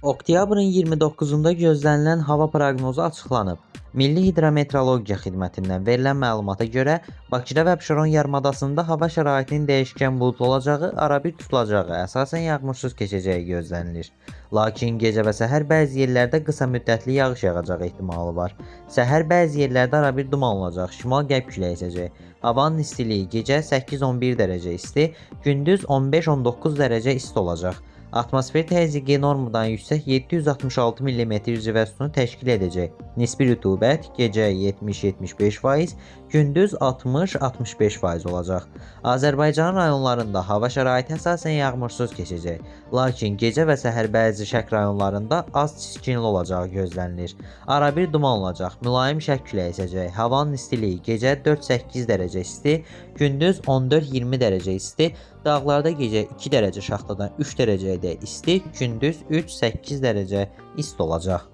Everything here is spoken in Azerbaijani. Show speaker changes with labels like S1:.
S1: Oktyabrın 29-da gözlənilən hava proqnozu açıqlanıb. Milli Hidrometeorologiya Xidmətindən verilən məlumata görə Bakıda və Abşeron yarımadasında hava şəraitinin dəyişkən buludlu olacağı, arabir tutulacağı, əsasən yağmursuz keçəcəyi gözlənilir. Lakin gecə və səhər bəzi yerlərdə qısa müddətli yağış yağacağı ehtimalı var. Səhər bəzi yerlərdə arabir duman olacaq, şimal-qərb küləyi əsəcək. Havanın istiliyi gecə 8-11 dərəcə isti, gündüz 15-19 dərəcə isti olacaq. Atmosfer təzyiqi normadan yüksək 766 mm civə sütunu təşkil edəcək. Nisbi rütubət gecə 70-75%, gündüz 60-65% olacaq. Azərbaycan rayonlarında hava şəraiti əsasən yağmursuz keçəcək. Lakin gecə və səhər bəzi şərq rayonlarında az çiskinli olacağı gözlənilir. Arabir duman olacaq, mülayim şərq küləyi əsəcək. Havanın istiliyi gecə 4-8 dərəcə isti, gündüz 14-20 dərəcə isti, dağlarda gecə 2 dərəcə şaxtadan 3 dərəcəyə də isti, gündüz 3-8 dərəcə isti olacaq.